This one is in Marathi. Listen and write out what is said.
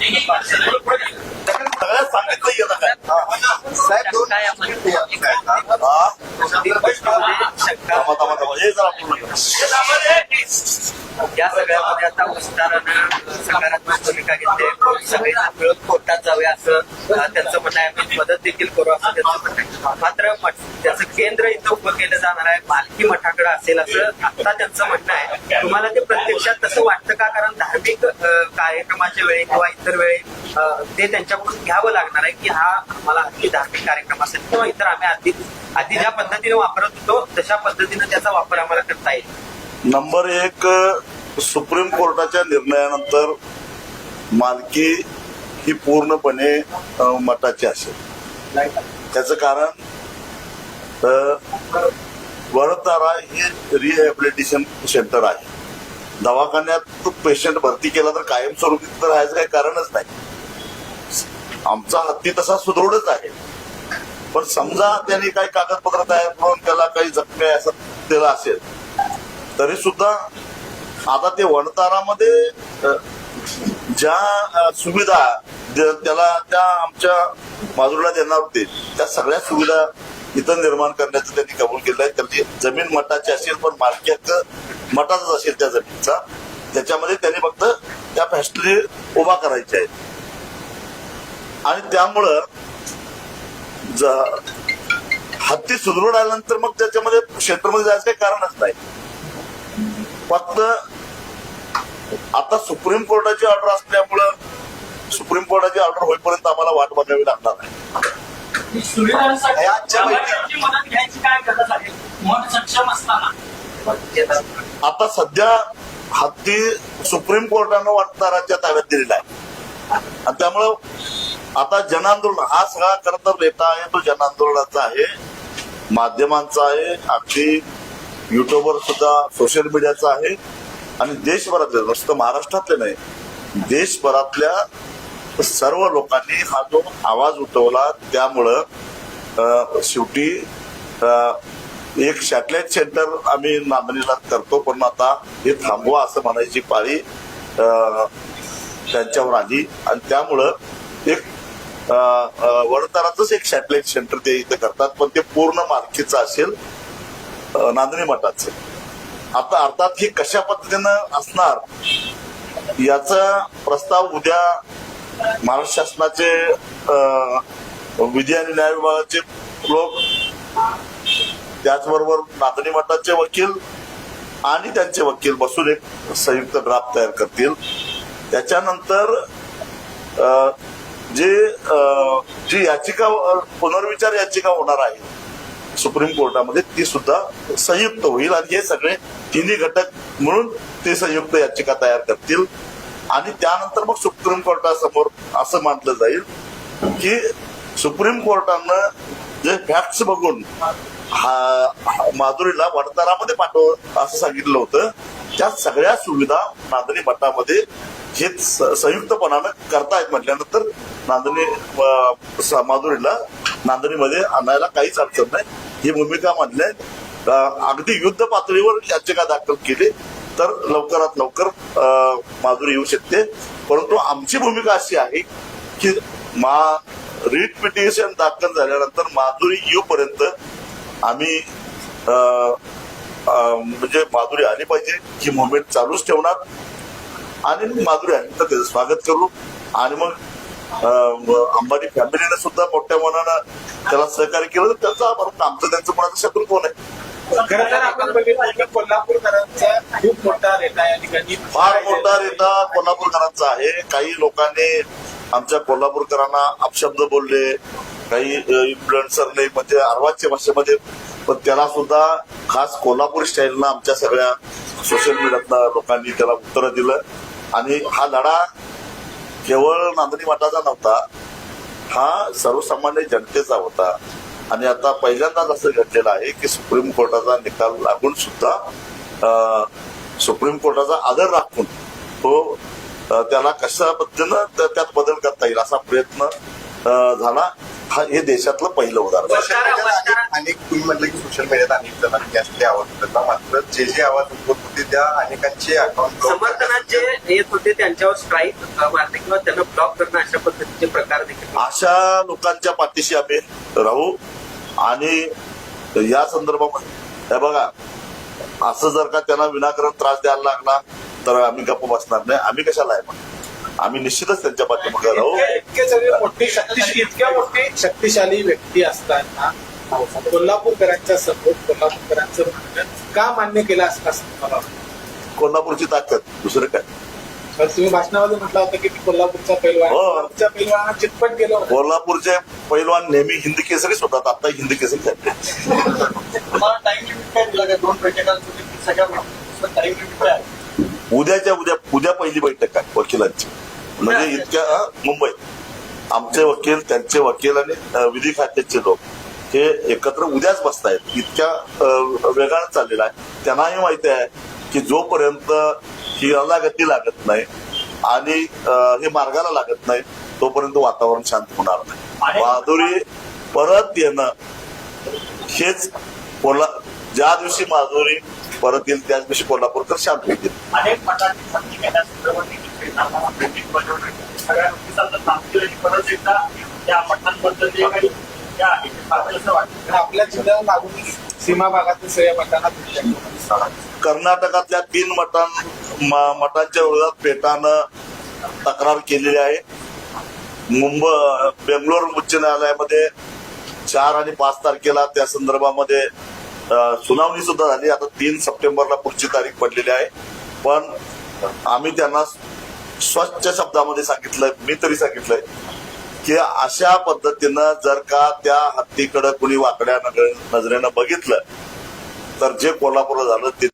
सगळ्यात सांगितलं काय साहेब दोन या सगळ्यामध्ये आता विस्तारानं सकारात्मक भूमिका घेतली. सगळे मिळून कोर्टात जाऊया असं त्यांचं म्हणणं आहे. आम्ही मदत देखील करू असं त्यांचं म्हणणं आहे. मात्र त्याचं केंद्र इथं उभं केलं जाणार आहे. पालखी मठाकडे असेल असं आता त्यांचं म्हणणं आहे. तुम्हाला ते प्रत्यक्षात तसं वाटतं का? कारण धार्मिक कार्यक्रमाच्या वेळी किंवा इतर वेळी ते त्यांच्याकडून घ्यावं लागणार आहे की हा आम्हाला हल्ली धार्मिक कार्यक्रम असेल किंवा इतर आम्ही आधी आधी ज्या पद्धतीने वापरत होतो तशा पद्धतीने त्याचा वापर आम्हाला करता येईल. नंबर एक सुप्रीम कोर्टाच्या निर्णयानंतर मालकी ही पूर्णपणे मताची असेल. त्याचं कारण वडतारा हे रिहॅबिलिटेशन सेंटर आहे. दवाखान्यात पेशंट भरती केला तर कायमस्वरूपी तर राहायचं काही कारणच नाही. आमचा हत्ती तसा सुदृढच आहे. पण समजा त्यांनी काही कागदपत्र तयार करून त्याला काही जखमी असं त्याला असेल तरी सुद्धा आता ते वणतारामध्ये ज्या सुविधा त्याला त्या आमच्या बाजूला देणार होते त्या सगळ्या सुविधा इथं निर्माण करण्याचं त्यांनी कबूल केलं आहे. त्यांची जमीन मठाची असेल पण मालकी हक्क मठाचाच असेल त्या जमीनचा. त्याच्यामध्ये त्यांनी फक्त त्या फॅक्टरी उभा करायच्या आहेत. आणि त्यामुळं हत्ती सुदृढ आल्यानंतर मग त्याच्यामध्ये क्षेत्रामध्ये जायचं काही कारणच नाही. फक्त आता सुप्रीम कोर्टाची ऑर्डर असल्यामुळं सुप्रीम कोर्टाची ऑर्डर होईपर्यंत आम्हाला वाट बघावी लागणार आहे? आता सध्या हत्ती सुप्रीम कोर्टानं वाटणाराच्या ताब्यात दिलेला आहे. आणि त्यामुळं आता जनांदोलन हा सगळा खरं तर नेता आहे तो जनांदोलनाचा आहे. माध्यमांचा आहे. अगदी युट्यूबवर सुद्धा सोशल मीडियाचा आहे. आणि देशभरातले नुसतं महाराष्ट्रातले नाही देशभरातल्या सर्व लोकांनी हा जो आवाज उठवला त्यामुळं शेवटी एक सॅटेलाइट सेंटर आम्ही नांदणीला करतो पण आता हे थांबवा असं म्हणायची पाळी त्यांच्यावर आली. आणि त्यामुळं एक वडतारातच वडताराचंच एक सॅटेलाइट सेंटर ते इथं करतात पण ते पूर्ण मालकीचं असेल नांदणी मठाचं. आता अर्थात हे कशा पद्धतीनं असणार याचा प्रस्ताव उद्या महाराष्ट्र शासनाचे विधी आणि न्याय विभागाचे लोक त्याचबरोबर नांदणी मठाचे वकील आणि त्यांचे वकील बसून एक संयुक्त ड्राफ्ट तयार करतील. त्याच्यानंतर जे जी याचिका पुनर्विचार याचिका होणार आहे सुप्रीम कोर्टामध्ये ती सुद्धा संयुक्त होईल आणि हे सगळे तिन्ही घटक म्हणून ते संयुक्त याचिका तयार करतील. आणि त्यानंतर मग सुप्रीम कोर्टासमोर असं मानलं जाईल की सुप्रीम कोर्टानं जे फॅक्ट्स बघून हा माधुरीला वडतारामध्ये पाठव असं सांगितलं होतं. त्या सगळ्या सुविधा नांदणी मठामध्ये हे संयुक्तपणानं करतायत म्हटल्यानंतर नांदणी माधुरीला नांदणीमध्ये आणायला काहीच अडचण नाही. ही भूमिका मांडली अगदी युद्ध पातळीवर याचिका दाखल केली. तर लवकरात लवकर माजुरी येऊ शकते. परंतु आमची भूमिका अशी आहे की मा रीट पिटिशन दाखल झाल्यानंतर माधुरी येऊपर्यंत आम्ही अं, अं, म्हणजे माधुरी आली पाहिजे. ही मुवमेंट चालूच ठेवणार. आणि माधुरी आली तर त्याचं स्वागत करू. आणि मग अं, अंबानी फॅमिलीने सुद्धा मोठ्या मनानं त्याला सहकार्य केलं तर त्याचा आभार आमचं त्यांचं कोणाचं शत्रू कोण आहे? खरं तर आपण बघितलं की कोल्हापूरकरांचा खूप मोठा रेटा या ठिकाणी फार मोठा रेटा कोल्हापूरकरांचा आहे. काही लोकांनी आमच्या कोल्हापूरकरांना अपशब्द बोलले. काही इन्फ्लुएन्सरने म्हणजे अर्वाच्य भाषेमध्ये पण त्याला सुद्धा खास कोल्हापूर स्टाईलनं आमच्या सगळ्या सोशल मीडियातल्या लोकांनी त्याला उत्तरं दिलं. आणि हा लढा केवळ नांदणी मठाचा नव्हता हा सर्वसामान्य जनतेचा होता. आणि आता पहिल्यांदाच असं घडलेलं आहे की सुप्रीम कोर्टाचा निकाल लागून सुद्धा सुप्रीम कोर्टाचा आदर राखून तो त्याला कशा पद्धतीनं त्या- त्यात बदल करता येईल असा प्रयत्न झाला. हा हे देशातलं पहिलं उदाहरण. आहे. सोशल मीडियात अनेक अनेक तुम्ही म्हटलं की सोशल मीडियात अनेक जणांनी जास्त आवाज मात्र जे जे आवाज उठवत होते द्या अनेकांची अकाउंट समर्थनात जे येत होते त्यांच्यावर स्ट्राईक मारणे किंवा त्यांना ब्लॉक करणं अशा अशा लोकांच्या पाठीशी आम्ही राहू. आणि या संदर्भामध्ये हे बघा असं जर का त्यांना विनाकारण त्रास द्यायला लागला तर आम्ही गप्प बसणार नाही. आम्ही कशाला आहे मग? आम्ही निश्चितच त्यांच्या पाठीमागे राहू. इतके सगळे मोठी शक्तिशाली इतक्या मोठी शक्तिशाली व्यक्ती असताना कोल्हापूरकरांच्या समोर कोल्हापूरकरांचं म्हणणं का मान्य केलं असं मला. कोल्हापूरची ताकद दुसरं काय? तर तुम्ही भाषणामध्ये म्हटलं होतं की मी कोल्हापूरचा पैलवान. हो. कोल्हापूरच्या पैलवाना चितपट गेलो. होतो. कोल्हापूरचे पैलवान नेहमी हिंदी केसरीच होतात आता हिंदी केसरी झाले तुम्हाला टाइम लिमिट काय दिला काय दोन बैठकांसाठी सगळ्या टाइम लिमिट काय आहे? उद्याच्या उद्या उद्या पहिली बैठक आहे वकिलांची. म्हणजे इतक्या अं, मुंबईत आमचे वकील त्यांचे वकील आणि अं, विधी खात्याचे लोक हे एकत्र उद्याच बसतायत. इतक्या अं, वेगानं चाललेला आहे. त्यांनाही माहिती आहे की जोपर्यंत ही गती लागत नाही आणि हे मार्गाला लागत नाही तोपर्यंत वातावरण शांत होणार नाही. माधुरी परत येणं हेच कोल्हा ज्या दिवशी माधुरी परत येईल त्याच दिवशी कोल्हापूरकर शांत होतील अनेक आपल्या जिल्ह्याला लागून सीमा भागातील सगळ्या मतांना भेटल्या. कर्नाटकातल्या तीन मठां मठांच्या विरोधात पेटानं तक्रार केलेली आहे. मुंबई बेंगलोर उच्च न्यायालयामध्ये चार आणि पाच तारखेला त्या संदर्भामध्ये सुनावणी सुद्धा झाली. आता तीन सप्टेंबरला पुढची तारीख पडलेली आहे. पण आम्ही त्यांना स्वच्छ शब्दामध्ये सांगितलंय मी तरी सांगितलंय की अशा पद्धतीनं जर का त्या हत्तीकडे कुणी वाकड्या नजरेनं बघितलं तर जे कोल्हापूरला झालं ते